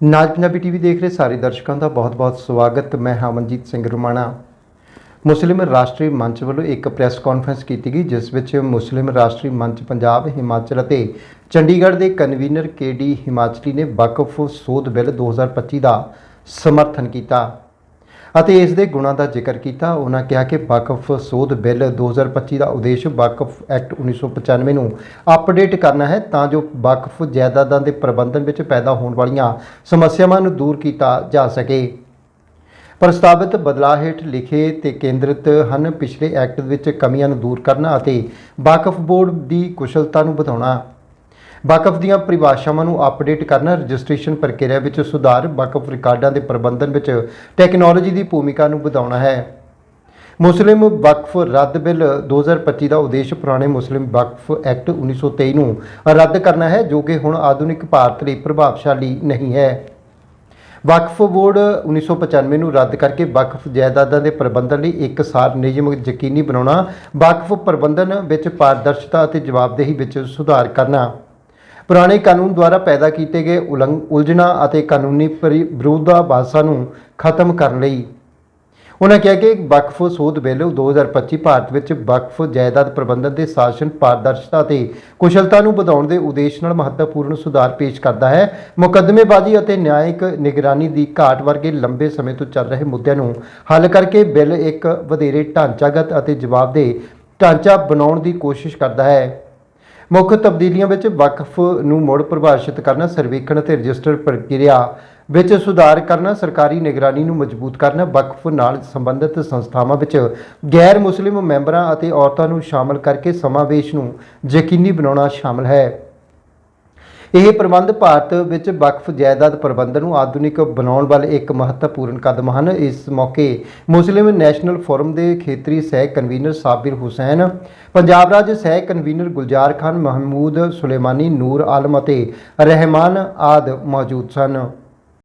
ਨਾਜ Punjabi TV ਦੇਖ ਰਹੇ ਸਾਰੇ ਦਰਸ਼ਕਾਂ ਦਾ ਬਹੁਤ-ਬਹੁਤ ਸਵਾਗਤ। ਮੈਂ ਹਾਂ ਸਿੰਘ ਰੁਮਾਣਾ। ਮੁਸਲਿਮ ਰਾਸ਼ਟਰੀ ਮੰਚ ਵੱਲੋਂ ਇੱਕ ਪ੍ਰੈਸ ਕਾਨਫਰੰਸ ਕੀਤੀ ਗਈ, ਜਿਸ ਵਿੱਚ ਮੁਸਲਿਮ ਰਾਸ਼ਟਰੀ ਮੰਚ ਪੰਜਾਬ, ਹਿਮਾਚਲ ਅਤੇ ਚੰਡੀਗੜ੍ਹ ਦੇ ਕਨਵੀਨਰ ਕੇਡੀ ਹਿਮਾਚਲੀ ਨੇ ਵਕਫ ਸੋਧ ਬਿੱਲ 2025 ਦਾ ਸਮਰਥਨ ਕੀਤਾ। ਅਤੇ ਇਸ ਦੇ ਗੁਣਾਂ ਦਾ ਜ਼ਿਕਰ ਕੀਤਾ। ਉਹਨਾਂ ਕਿਹਾ ਕਿ ਵਕਫ ਸੋਧ ਬਿੱਲ 2025 ਦਾ ਉਦੇਸ਼ ਵਕਫ ਐਕਟ 1995 ਨੂੰ ਅਪਡੇਟ ਕਰਨਾ ਹੈ ਤਾਂ ਜੋ ਵਕਫ ਜਾਇਦਾਦਾਂ ਦੇ ਪ੍ਰਬੰਧਨ ਵਿੱਚ ਪੈਦਾ ਹੋਣ ਵਾਲੀਆਂ ਸਮੱਸਿਆਵਾਂ ਨੂੰ ਦੂਰ ਕੀਤਾ ਜਾ ਸਕੇ। ਪ੍ਰਸਤਾਵਿਤ ਬਦਲਾਅ ਹੇਠ ਲਿਖੇ ਤੇ ਕੇਂਦਰਿਤ ਹਨ ਪਿਛਲੇ ਐਕਟ ਵਿੱਚ ਕਮੀਆਂ ਨੂੰ ਦੂਰ ਕਰਨਾ ਅਤੇ ਵਕਫ ਬੋਰਡ ਦੀ ਕੁਸ਼ਲਤਾ ਨੂੰ ਵਧਾਉਣਾ। ਵਕਫ ਦੀਆਂ ਪਰਿਭਾਸ਼ਾਵਾਂ ਨੂੰ ਅਪਡੇਟ ਕਰਨਾ ਰਜਿਸਟ੍ਰੇਸ਼ਨ ਪ੍ਰਕਿਰਿਆ ਵਿੱਚ ਸੁਧਾਰ, ਵਕਫ ਰਿਕਾਰਡਾਂ ਦੇ ਪ੍ਰਬੰਧਨ ਵਿੱਚ ਟੈਕਨੋਲੋਜੀ ਦੀ ਭੂਮਿਕਾ ਨੂੰ ਵਧਾਉਣਾ ਹੈ। ਮੁਸਲਿਮ ਵਕਫ ਰੱਦ ਬਿੱਲ 2025 ਦਾ ਉਦੇਸ਼ ਪੁਰਾਣੇ ਮੁਸਲਿਮ ਵਕਫ ਐਕਟ 1923 ਨੂੰ ਰੱਦ ਕਰਨਾ ਹੈ, ਜੋ ਕਿ ਹੁਣ ਆਧੁਨਿਕ ਭਾਰਤ ਲਈ ਪ੍ਰਭਾਵਸ਼ਾਲੀ ਨਹੀਂ ਹੈ। ਵਕਫ ਬੋਰਡ 1995 ਨੂੰ ਰੱਦ ਕਰਕੇ ਵਕਫ ਜਾਇਦਾਦਾਂ ਦੇ ਪ੍ਰਬੰਧਨ ਲਈ ਇੱਕ ਸਾਰ ਨਿਯਮ ਯਕੀਨੀ ਬਣਾਉਣਾ, ਵਕਫ ਪ੍ਰਬੰਧਨ ਵਿੱਚ ਪਾਰਦਰਸ਼ਤਾ ਅਤੇ ਜਵਾਬਦੇਹੀ ਵਿੱਚ ਸੁਧਾਰ ਕਰਨਾ। ਪੁਰਾਣੇ ਕਾਨੂੰਨ ਦੁਆਰਾ ਪੈਦਾ ਕੀਤੇ ਗਏ ਉਲੰਘ ਉਲਝਣਾਂ ਅਤੇ ਕਾਨੂੰਨੀ ਪਰਿ- ਵਿਰੋਧਾਭਾਸਾਂ ਨੂੰ ਖਤਮ ਕਰਨ ਲਈ। ਉਹਨਾਂ ਕਿਹਾ ਕਿ ਵਕਫ ਸੋਧ ਬਿੱਲ 2025 ਭਾਰਤ ਵਿੱਚ ਵਕਫ ਜਾਇਦਾਦ ਪ੍ਰਬੰਧਨ ਦੇ ਸ਼ਾਸਨ ਪਾਰਦਰਸ਼ਤਾ ਅਤੇ ਕੁਸ਼ਲਤਾ ਨੂੰ ਵਧਾਉਣ ਦੇ ਉਦੇਸ਼ ਨਾਲ ਮਹੱਤਵਪੂਰਨ ਸੁਧਾਰ ਪੇਸ਼ ਕਰਦਾ ਹੈ। ਮੁਕੱਦਮੇਬਾਜ਼ੀ ਅਤੇ ਨਿਆਇਕ ਨਿਗਰਾਨੀ ਦੀ ਘਾਟ ਵਰਗੇ ਲੰਬੇ ਸਮੇਂ ਤੋਂ ਚੱਲ ਰਹੇ ਮੁੱਦਿਆਂ ਨੂੰ ਹੱਲ ਕਰਕੇ ਬਿੱਲ ਇੱਕ ਵਧੇਰੇ ਢਾਂਚਾਗਤ ਅਤੇ ਜਵਾਬਦੇਹ ਢਾਂਚਾ ਬਣਾਉਣ ਦੀ ਕੋਸ਼ਿਸ਼ ਕਰਦਾ ਹੈ। ਮੁੱਖ ਤਬਦੀਲੀਆਂ ਵਿੱਚ ਵਕਫ ਨੂੰ ਮੁੜ ਪਰਿਭਾਸ਼ਿਤ ਕਰਨਾ, ਸਰਵੇਖਣ ਅਤੇ ਰਜਿਸਟਰ ਪ੍ਰਕਿਰਿਆ ਵਿੱਚ ਸੁਧਾਰ ਕਰਨਾ, ਸਰਕਾਰੀ ਨਿਗਰਾਨੀ ਨੂੰ ਮਜ਼ਬੂਤ ਕਰਨਾ, ਵਕਫ ਨਾਲ ਸੰਬੰਧਿਤ ਸੰਸਥਾਵਾਂ ਵਿੱਚ ਗੈਰ ਮੁਸਲਿਮ ਮੈਂਬਰਾਂ ਅਤੇ ਔਰਤਾਂ ਨੂੰ ਸ਼ਾਮਲ ਕਰਕੇ ਸਮਾਵੇਸ਼ ਨੂੰ ਯਕੀਨੀ ਬਣਾਉਣਾ ਸ਼ਾਮਲ ਹੈ। ਇਹ ਪ੍ਰਬੰਧ ਭਾਰਤ ਵਿੱਚ ਵਕਫ ਜਾਇਦਾਦ ਪ੍ਰਬੰਧਨ ਨੂੰ ਆਧੁਨਿਕ ਬਣਾਉਣ ਵਾਲੇ ਇੱਕ ਮਹੱਤਵਪੂਰਨ ਕਦਮ ਹਨ। ਇਸ ਮੌਕੇ ਮੁਸਲਿਮ ਨੈਸ਼ਨਲ ਫੋਰਮ ਦੇ ਖੇਤਰੀ ਸਹਿ ਕਨਵੀਨਰ ਸਾਬਿਰ ਹੁਸੈਨ, ਪੰਜਾਬ ਰਾਜ ਸਹਿ ਕਨਵੀਨਰ ਗੁਲਜ਼ਾਰ ਖਾਨ, ਮਹਿਮੂਦ ਸੁਲੇਮਾਨੀ, ਨੂਰ ਆਲਮ ਅਤੇ ਰਹਿਮਾਨ ਆਦ ਮੌਜੂਦ ਸਨ।